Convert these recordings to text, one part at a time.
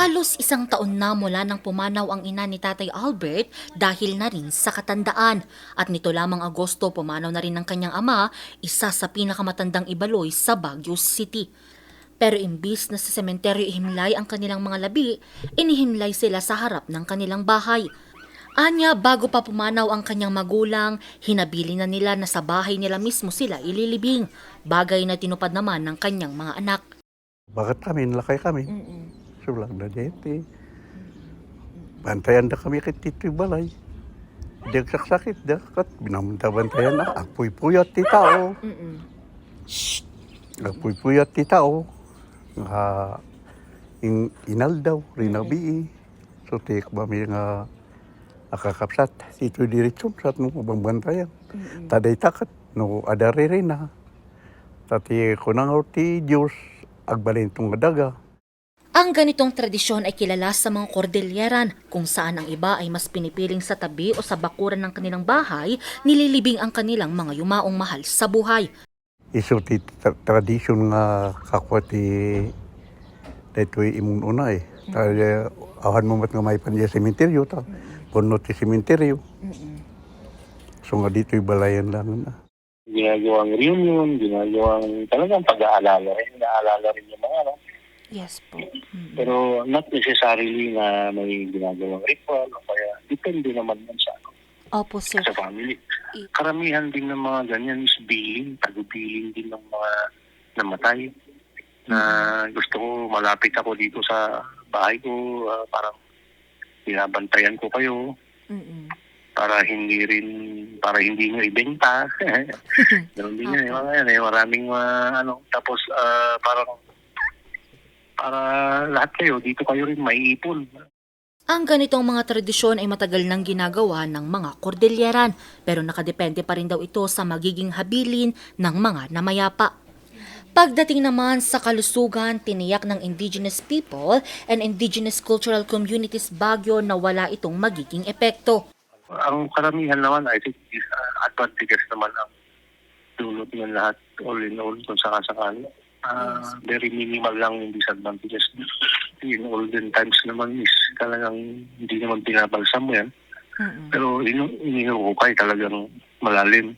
Halos isang taon na mula nang pumanaw ang ina ni Tatay Albert dahil na rin sa katandaan. At nito lamang Agosto pumanaw na rin ng kanyang ama, isa sa pinakamatandang ibaloy sa Baguio City. Pero imbis na sa sementeryo ihimlay ang kanilang mga labi, inihimlay sila sa harap ng kanilang bahay. Anya, bago pa pumanaw ang kanyang magulang, hinabili na nila na sa bahay nila mismo sila ililibing, bagay na tinupad naman ng kanyang mga anak. Bakit kami, nalakay kami. Sulang na dete. Bantayan na kami kay Tito Balay. Di sakit da. Kat binamda bantayan na. Apoy puyat ti tao. Apoy puyat ti tao. Nga in, inal daw, rinabi. So tik ba mi nga akakapsat. Tito diritsum sa nung ubang bantayan. Taday takat. No adari rin na. Tati ko nang ti Diyos. Agbalin tong daga. Ang ganitong tradisyon ay kilala sa mga kordilyeran kung saan ang iba ay mas pinipiling sa tabi o sa bakuran ng kanilang bahay, nililibing ang kanilang mga yumaong mahal sa buhay. iso ti tra- tradisyon nga kakwa ti daytoy imong una eh. Kaya awan mo mat nga may panja sementeryo ta. Puno ti sementeryo. So nga dito'y balayan lang na. ginagawang reunion, ginagawang talagang pag-aalala rin, naalala rin yung mga ano. Yes po. Pero not necessarily na may ginagawang ritual o kaya depende naman yan sa, ano, Opo sir. sa family. Karamihan din ng mga ganyan is billing, tagubilling din ng mga namatay na gusto ko malapit ako dito sa bahay ko, ah, parang binabantayan ko kayo para hindi rin para hindi nyo ibenta. Ganun din yun. eh, Mga yan eh. Maraming mga ano. Tapos ah, parang para lahat kayo, dito kayo rin maiipon. Ang ganitong mga tradisyon ay matagal nang ginagawa ng mga kordilyeran pero nakadepende pa rin daw ito sa magiging habilin ng mga namayapa. Pagdating naman sa kalusugan, tiniyak ng indigenous people and indigenous cultural communities Baguio na wala itong magiging epekto. Ang karamihan naman, I think, is uh, advantages naman ang dulot ng lahat all in all kung sakasakali. Ah, Very minimal lang yung disadvantages. In olden times naman is talagang hindi naman pinabalsam mo yan. Pero inu- ininuhukay talagang malalim.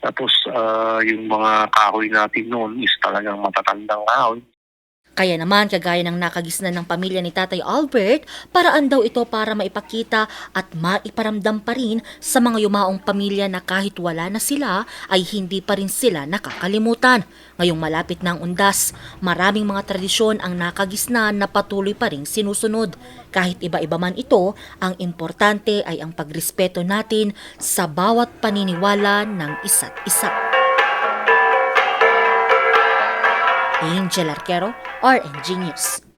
Tapos ah, yung mga kahoy natin noon is talagang matatandang kahoy. Kaya naman, kagaya ng nakagisnan ng pamilya ni Tatay Albert, paraan daw ito para maipakita at maiparamdam pa rin sa mga yumaong pamilya na kahit wala na sila, ay hindi pa rin sila nakakalimutan. Ngayong malapit ang undas, maraming mga tradisyon ang nakagisnan na patuloy pa rin sinusunod. Kahit iba-iba man ito, ang importante ay ang pagrespeto natin sa bawat paniniwala ng isa't isa. Angel Arquero, RNG News.